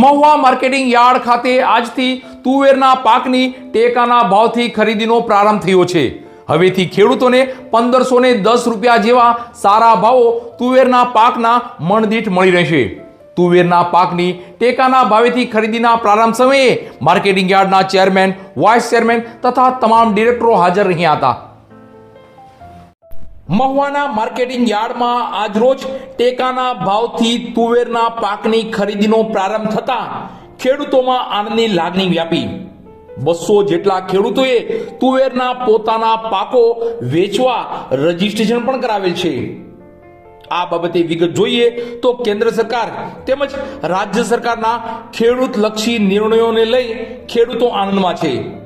Mahuva marketing yard ખાતે આજથી તુવેરના પાકની ટેકાના ભાવથી ખરીદીનો પ્રારંભ થયો છે. હવેથી ખેડૂતોને પંદરસો ને દસ રૂપિયા જેવા સારા ભાવો તુવેરના પાકના મણદીઠ મળી રહેશે. તુવેરના પાકની ટેકાના ભાવેથી ખરીદીના પ્રારંભ સમયે માર્કેટિંગ યાર્ડના ચેરમેન, વાઇસ ચેરમેન તથા તમામ ડિરેક્ટરો હાજર રહ્યા હતા. મહુવાના માર્કેટિંગ યાર્ડમાં આજરોજ ટેકાના ભાવથી તુવેરના પાકની ખરીદીનો પ્રારંભ થતા ખેડૂતોમાં આનંદની લાગણી વ્યાપી. બસો જેટલા ખેડૂતોએ તુવેરના પોતાના પાકો વેચવા રજીસ્ટ્રેશન પણ કરાવેલ છે. આ બાબતે વિગત જોઈએ તો કેન્દ્ર સરકાર તેમજ રાજ્ય સરકારના ખેડૂત લક્ષી નિર્ણયોને લઈ ખેડૂતો આનંદમાં છે.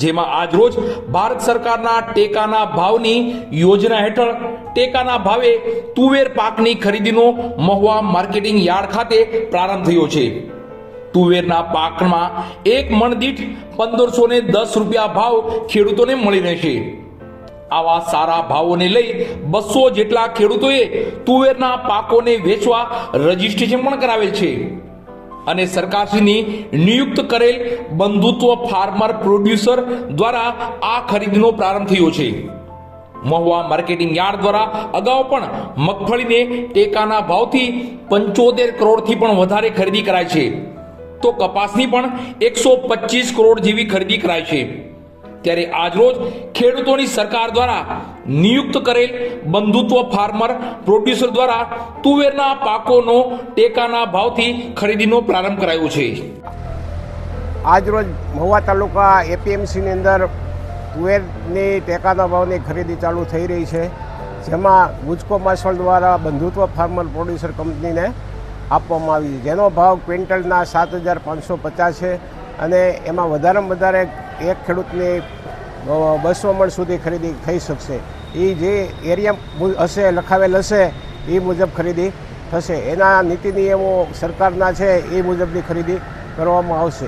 જેમાં આજરોજ ભારત સરકારના ટેકાના ભાવની યોજના હેઠળ ટેકાના ભાવે તુવેર પાકની ખરીદીનો મહુવા માર્કેટિંગ યાર્ડ ખાતે પ્રારંભ થયો છે. તુવેરના પાકમાં એક મણ દીઠ પંદરસો ને દસ રૂપિયા ભાવ ખેડૂતોને મળી રહેશે. આવા સારા ભાવોને લઈ બસો જેટલા ખેડૂતોએ તુવેરના પાકોને વેચવા રજીસ્ટ્રેશન પણ કરાવેલ છે. અને સરકારશ્રીની નિયુક્ત કરેલ બંધુત્વ ફાર્મર પ્રોડ્યુસર દ્વારા આ ખરીદીનો પ્રારંભ થયો છે. મહુવા માર્કેટિંગ યાર્ડ દ્વારા અગાઉ પણ મગફળીને ટેકાના ભાવથી પંચોતેર કરોડથી પણ વધારે ખરીદી કરાય છે. તો કપાસની પણ એકસો પચીસ કરોડ જેવી ખરીદી કરાય છે. ત્યારે આજરોજ ખેડૂતોની સરકાર દ્વારા નિયુક્ત કરેલ બંધુત્વ ફાર્મર પ્રોડ્યુસર દ્વારા તુવેરના પાકોનો ટેકાના ભાવથી ખરીદીનો પ્રારંભ કરાયો છે. આજરોજ મહુવા તાલુકા એપીએમસીની અંદર તુવેરની ટેકાના ભાવની ખરીદી ચાલુ થઈ રહી છે. જેમાં ગુજકો માસોલ દ્વારા બંધુત્વ ફાર્મર પ્રોડ્યુસર કંપનીને આપવામાં આવી છે. જેનો ભાવ ક્વિન્ટલના સાત હજાર પાંચસો પચાસ છે અને એમાં વધારેમાં વધારે એક ખેડૂતની બસો મણ સુધી ખરીદી થઈ શકશે. એ જે એરિયા હશે, લખાવેલ હશે એ મુજબ ખરીદી થશે. એના નીતિ નિયમો સરકારના છે એ મુજબની ખરીદી કરવામાં આવશે.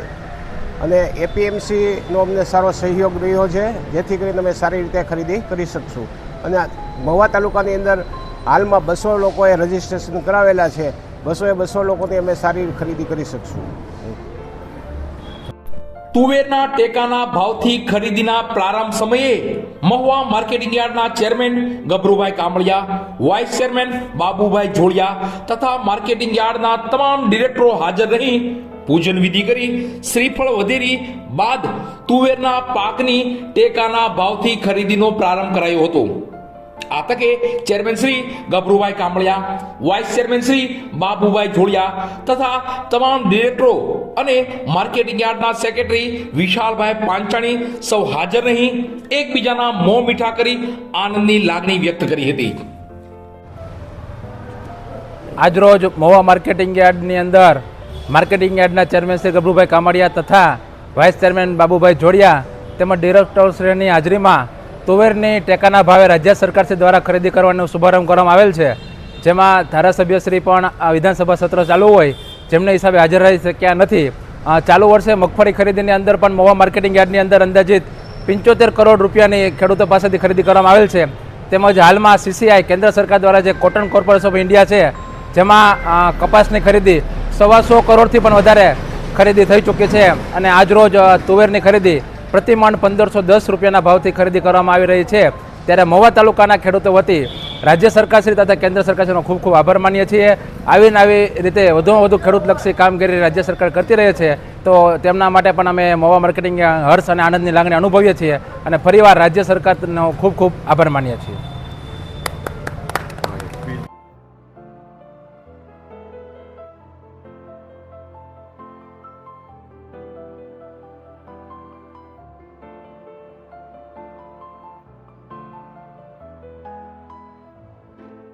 અને એપીએમસીનો અમને સારો સહયોગ રહ્યો છે, જેથી કરીને અમે સારી રીતે ખરીદી કરી શકશું. અને મહુવા તાલુકાની અંદર હાલમાં બસો લોકોએ રજીસ્ટ્રેશન કરાવેલા છે. બસોએ બસો લોકોની અમે સારી ખરીદી કરી શકશું. તુવેરના ટેકાના ભાવથી ખરીદીના પ્રારંભ સમયે મહુવા માર્કેટિંગ યાર્ડના chairman Gabharubhai Kamaliya, vice chairman Babubhai Jodiya તથા માર્કેટિંગ યાર્ડના તમામ ડિરેક્ટરો હાજર રહી પૂજન વિધિ કરી શ્રીફળ વધેરી બાદ તુવેરના પાકની ટેકાના ભાવથી ખરીદીનો પ્રારંભ કરાયો હતો. આ તકે chairman Shri Gabharubhai Kamaliya, vice chairman Shri Babubhai Jodiya તથા તમામ ડિરેક્ટરો અને માર્કેટિંગ યાર્ડના સેક્રેટરી વિશાલભાઈ પાંચાણી સૌ હાજર રહી, એકબીજાના મોં મીઠા કરી આનંદની લાગણી વ્યક્ત કરી હતી. આજરોજ મહુવા માર્કેટિંગ યાર્ડની અંદર માર્કેટિંગ યાર્ડના ચેરમેન શ્રી ગભરુભાઈ કામડિયા તથા વાઇસ ચેરમેન બાબુભાઈ જોડિયા તેમજ ડિરેક્ટરશ્રીની હાજરીમાં તુવેરની ટેકાના ભાવે રાજ્ય સરકાર દ્વારા ખરીદી કરવાનો શુભારંભ કરવામાં આવેલ છે. જેમાં ધારાસભ્યશ્રી પણ આ વિધાનસભા સત્ર ચાલુ હોય જેમને હિસાબે હાજર રહી શક્યા નથી. ચાલુ વર્ષે મગફળી ખરીદીની અંદર પણ મોવા માર્કેટિંગ યાર્ડની અંદર અંદાજિત પંચોતેર કરોડ રૂપિયાની ખેડૂતો પાસેથી ખરીદી કરવામાં આવેલ છે. તેમજ હાલમાં સીસીઆઈ કેન્દ્ર સરકાર દ્વારા જે કોટન કોર્પોરેશન ઓફ ઇન્ડિયા છે, જેમાં કપાસની ખરીદી સવા સો કરોડથી પણ વધારે ખરીદી થઈ ચૂકી છે. અને આજરોજ તુવેરની ખરીદી પ્રતિ મણ પંદરસો દસ રૂપિયાના ભાવથી ખરીદી કરવામાં આવી રહી છે. ત્યારે મહુવા તાલુકાના ખેડૂતો વતી રાજ્ય સરકારશ્રી તથા કેન્દ્ર સરકારશ્રીનો ખૂબ ખૂબ આભાર માનીએ છીએ. આવીને આવી રીતે વધુમાં વધુ ખેડૂતલક્ષી કામગીરી રાજ્ય સરકાર કરતી રહે છે. તો તેમના માટે પણ અમે મહુવા માર્કેટિંગ હર્ષ અને આનંદની લાગણી અનુભવીએ છીએ અને ફરીવાર રાજ્ય સરકારનો ખૂબ ખૂબ આભાર માનીએ છીએ.